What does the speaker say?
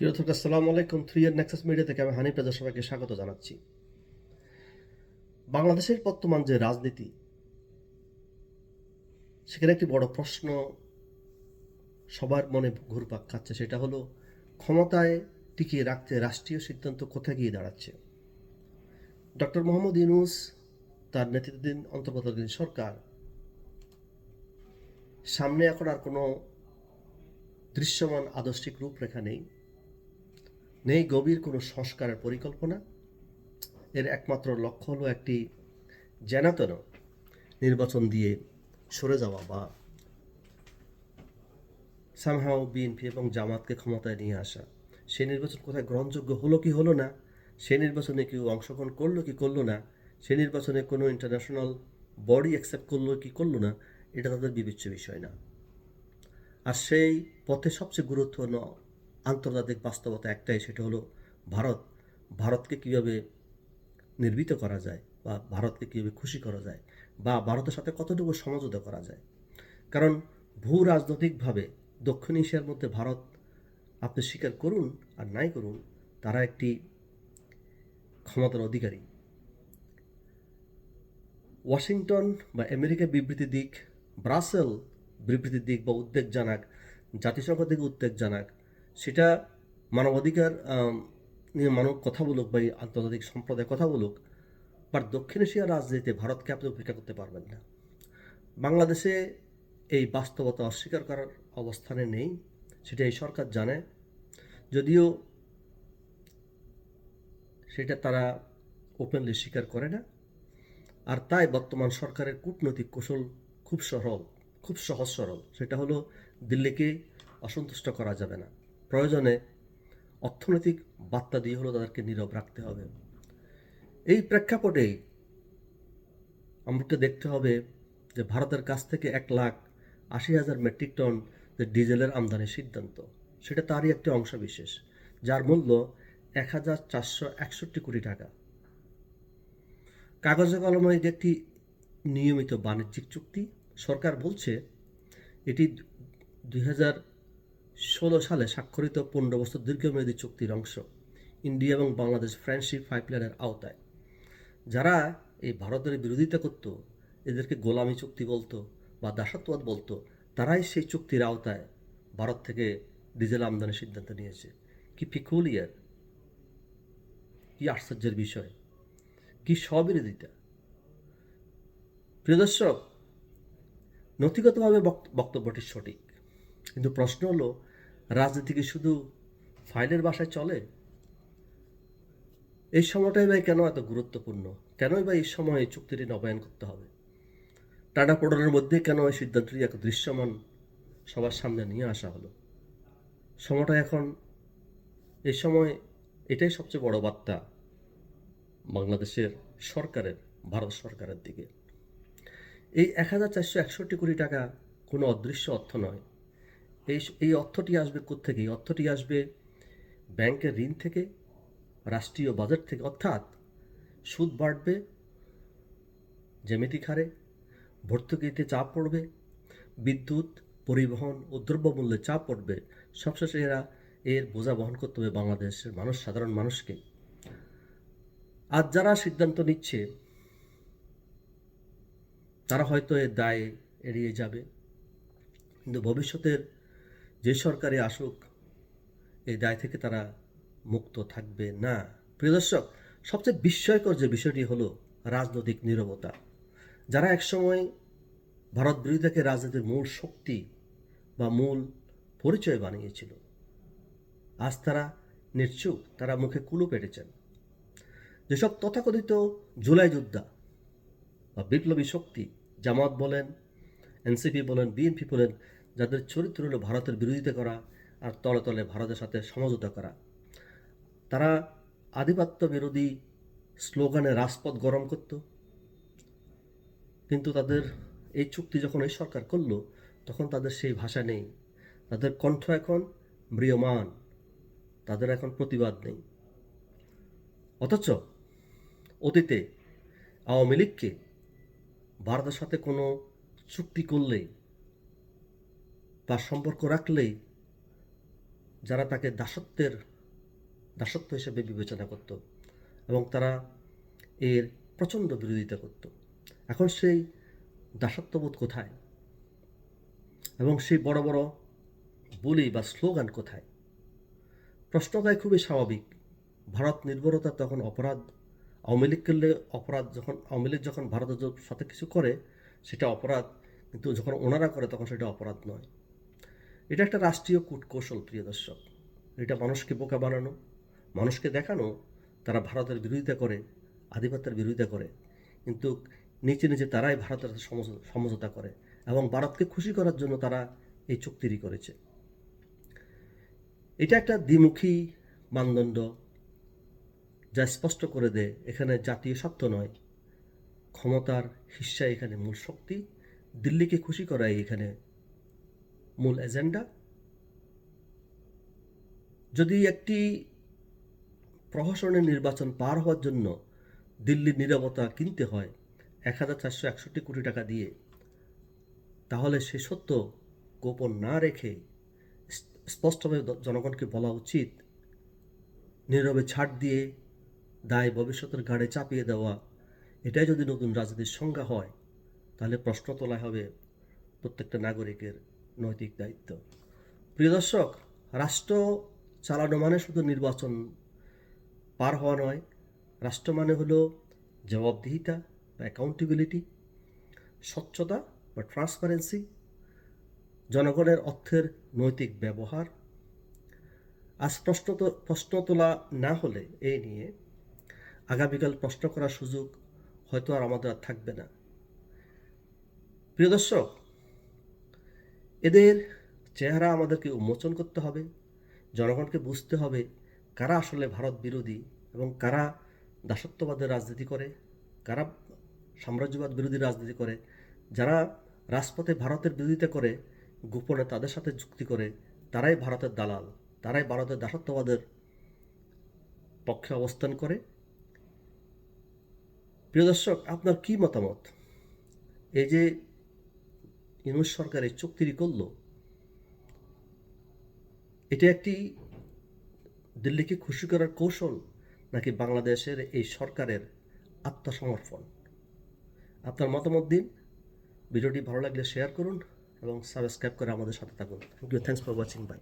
প্রিয় দর্শক, আসসালামু আলাইকুম। থ্রি ইয়ার নেক্সাস মিডিয়া থেকে আমি হানিফ রাজা সবাইকে স্বাগত জানাচ্ছি। বাংলাদেশের বর্তমান যে রাজনীতি, সেখানে একটি বড় প্রশ্ন সবার মনে ঘুরপাক খাচ্ছে, সেটা হলো, ক্ষমতায় টিকিয়ে রাখতে রাষ্ট্রীয় সিদ্ধান্ত কোথায় গিয়ে দাঁড়াচ্ছে? ডক্টর মোহাম্মদ ইউনুস, তার নেতৃত্বাধীন অন্তর্বর্তীকালীন সরকার, সামনে এখন আর কোনো দৃশ্যমান আদর্শিক রূপরেখা নেই। নেই গভীর কোনো সংস্কারের পরিকল্পনা। এর একমাত্র লক্ষ্য হলো একটি যেনাতেন নির্বাচন দিয়ে সরে যাওয়া বা সামহাও বিএনপি এবং জামাতকে ক্ষমতায় নিয়ে আসা। সেই নির্বাচন কোথায় গ্রহণযোগ্য হলো কি হলো না? সে নির্বাচনে কেউ অংশগ্রহণ করল কি করল না? সে নির্বাচনে কোনো ইন্টারন্যাশনাল বডি অ্যাকসেপ্ট করল কি করল না? এটা তাদের বিবেচ্য বিষয় না। আর সেই পথে সবচেয়ে গুরুত্বপূর্ণ আন্তর্জাতিক বাস্তবতা একটাই, সেটা হলো ভারত। ভারতকে কীভাবে নির্মিত করা যায় বা ভারতকে কীভাবে খুশি করা যায় বা ভারতের সাথে কতটুকু সমঝোতা করা যায়? কারণ ভূ রাজনৈতিকভাবে দক্ষিণ এশিয়ার মধ্যে ভারত আপনি স্বীকার করুন আর নাই করুন, তারা একটি ক্ষমতার অধিকারী। ওয়াশিংটন বা আমেরিকা বিবৃতি দিক, ব্রাসেল বিবৃতি দিক বা উদ্বেগ জানাক, জাতিসংঘ থেকে উদ্বেগ জানাক সেটা মানবাধিকার নিয়ে মানব কথা বলুক বা আন্তর্জাতিক সম্প্রদায় কথা বলুক বাট দক্ষিণ এশিয়ার রাজনীতিতে ভারতকে আপনি উপেক্ষা করতে পারবেন না। বাংলাদেশে এই বাস্তবতা অস্বীকার করার অবস্থানে নেই, সেটা এই সরকার জানে। যদিও সেটা তারা ওপেনলি স্বীকার করে না। আর তাই বর্তমান সরকারের কূটনৈতিক কৌশল খুব সরল, খুব সহজ সরল। সেটা হলো দিল্লিকে অসন্তুষ্ট করা যাবে না। প্রয়োজনে অর্থনৈতিক বার্তা দিয়ে হলো তাদেরকে নীরব রাখতে হবে। এই প্রেক্ষাপটেই আমাকে দেখতে হবে যে ভারতের কাছ থেকে এক লাখ আশি হাজার মেট্রিক টন যে ডিজেলের আমদানির সিদ্ধান্ত, সেটা তারই একটি অংশ বিশেষ, যার মূল্য এক হাজার চারশো একষট্টি কোটি টাকা। কাগজে কলমে এটি একটি নিয়মিত বাণিজ্যিক চুক্তি। সরকার বলছে, এটি দুই হাজার ষোলো সালে স্বাক্ষরিত বছর দীর্ঘমেয়াদী চুক্তির অংশ ইন্ডিয়া এবং বাংলাদেশ ফ্রেন্ডশিপ পাইপলাইনের আওতায়। যারা এই ভারতের বিরোধিতা করত, এদেরকে গোলামি চুক্তি বলতো বা দাসত্ববাদ বলতো, তারাই সেই চুক্তির আওতায় ভারত থেকে ডিজেল আমদানির সিদ্ধান্ত নিয়েছে। কি পিকুলিয়ার, কি আশ্চর্যের বিষয়, কি স্ববিরোধিতা। প্রিয় দর্শক নথিগতভাবে বক্ত- বক্তব্যটি সঠিক, কিন্তু প্রশ্ন হলো রাজনীতি কি শুধু ফাইলের বাসায় চলে? এই সময়টাই ভাই কেন এত গুরুত্বপূর্ণ? কেনই বা এই সময় চুক্তিটি নবায়ন করতে হবে? টাটা পোড়ানোর মধ্যে কেন এই সিদ্ধান্তটি এক দৃশ্যমান? সবার সামনে নিয়ে আসা হলো। সময়টা এখন, এই সময় এটাই সবচেয়ে বড় বার্তা বাংলাদেশের সরকারের, ভারত সরকারের দিকে। এই এক হাজার চারশো একষট্টি কোটি টাকা কোনো অদৃশ্য অর্থ নয়। এই এই অর্থটি আসবে কোত্থেকে? এই অর্থটি আসবে ব্যাংকের ঋণ থেকে, রাষ্ট্রীয় বাজেট থেকে। অর্থাৎ সুদ বাড়বে, জ্যামিতিক হারে, ভর্তুকিতে চাপ পড়বে, বিদ্যুৎ, পরিবহন ও দ্রব্যমূল্যে চাপ পড়বে। সবশেষে এরা এর বোঝা বহন করতে হবে বাংলাদেশের মানুষ, সাধারণ মানুষকে। আজ যারা সিদ্ধান্ত নিচ্ছে, তারা হয়তো এর দায় এড়িয়ে যাবে। কিন্তু ভবিষ্যতের যে সরকারে আসুক, এই দায় থেকে তারা মুক্ত থাকবে না। প্রিয় দর্শক, সবচেয়ে বিস্ময়কর যে বিষয়টি হলো রাজনৈতিক নীরবতা। যারা একসময় ভারত বিরোধীকে রাজনীতির মূল শক্তি বা মূল পরিচয় বানিয়েছিল, আজ তারা নিশ্চুপ, তারা মুখে কুলু পেটেছেন। যেসব তথাকথিত জুলাই যোদ্ধা বা বিপ্লবী শক্তি, জামাত বলেন, এনসিপি বলেন, বিএনপি বলেন যাদের চরিত্র হলো ভারতের বিরোধিতা করা আর তলে তলে ভারতের সাথে সমঝোতা করা। তারা আধিপত্য বিরোধী স্লোগানে রাজপথ গরম করত। কিন্তু তাদের এই চুক্তি যখন এই সরকার করল, তখন তাদের সেই ভাষা নেই। তাদের কণ্ঠ এখন ম্রিয়মান। তাদের এখন প্রতিবাদ নেই। অথচ অতীতে আওয়ামী লীগকে ভারতের সাথে কোনো চুক্তি করলেই বা সম্পর্ক রাখলেই যারা তাকে দাসত্বের, দাসত্ব হিসেবে বিবেচনা করত এবং তারা এর প্রচণ্ড বিরোধিতা করত। এখন সেই দাসত্ববোধ কোথায়? এবং সেই বড় বড় বলি বা স্লোগান কোথায়? প্রশ্নটাই খুবই স্বাভাবিক। ভারত নির্ভরতা তখন অপরাধ, আওয়ামী লীগ করলে অপরাধ যখন, আওয়ামী লীগ যখন ভারতের সাথে কিছু করে, সেটা অপরাধ, কিন্তু যখন ওনারা করে তখন সেটা অপরাধ নয়। এটা একটা রাষ্ট্রীয় কূটকৌশল, প্রিয় দর্শক। এটা মানুষকে বোকা বানানো, মানুষকে দেখানো, তারা ভারতের বিরোধিতা করে, আধিপত্যের বিরোধিতা করে, কিন্তু নিচে নিচে তারাই ভারতের সমঝোতা করে এবং ভারতকে খুশি করার জন্য তারা এই চুক্তিটি করেছে। এটা একটা দ্বিমুখী মানদণ্ড যা স্পষ্ট করে দেয়, এখানে জাতীয় স্বার্থ নয়। ক্ষমতার হিস্সা এখানে মূল শক্তি। দিল্লিকে খুশি করাই এখানে মূল এজেন্ডা। যদি একটি প্রহসনের নির্বাচন পার হওয়ার জন্য দিল্লির নিরাপত্তা কিনতে হয় এক হাজার চারশো একষট্টি কোটি টাকা দিয়ে, তাহলে সে সত্য গোপন না রেখে স্পষ্টভাবে জনগণকে বলা উচিত, নীরবে ছাড় দিয়ে দায় ভবিষ্যতের ঘাড়ে চাপিয়ে দেওয়া। এটাই যদি নতুন রাজনীতির সংজ্ঞা হয়, তাহলে প্রশ্ন তোলা হবে প্রত্যেকটা নাগরিকের। নৈতিক দায়িত্ব। প্রিয় দর্শক, রাষ্ট্র চালানো মানে শুধু নির্বাচন পার হওয়া নয়, রাষ্ট্র মানে হলো জবাবদিহিতা বা অ্যাকাউন্টেবিলিটি স্বচ্ছতা বা ট্রান্সপারেন্সি জনগণের অর্থের নৈতিক ব্যবহার। আজ প্রশ্ন প্রশ্ন তোলা না হলে এই নিয়ে আগামীকাল প্রশ্ন করার সুযোগ হয়তো আর আমাদের আর থাকবে না। প্রিয় দর্শক এদের চেহারা আমাদেরকে উন্মোচন করতে হবে, জনগণকে বুঝতে হবে কারা আসলে ভারত বিরোধী এবং কারা দাসত্ববাদের রাজনীতি করে, কারা সাম্রাজ্যবাদ বিরোধী রাজনীতি করে, যারা রাজপথে ভারতের বিরোধিতা করে, গোপনে তাদের সাথে যুক্তি করে, তারাই ভারতের দালাল, তারাই ভারতের দাসত্ববাদের পক্ষে অবস্থান করে। প্রিয় দর্শক, আপনার কী মতামত? এই যে ইউনুস সরকারের চুক্তিটি করল। এটা একটি দিল্লিকে খুশি করার কৌশল নাকি বাংলাদেশের এই সরকারের আত্মসমর্পণ? আপনার মতামত দিন। ভিডিওটি ভালো লাগলে শেয়ার করুন এবং সাবস্ক্রাইব করে আমাদের সাথে থাকুন। Thank you thanks for watching bye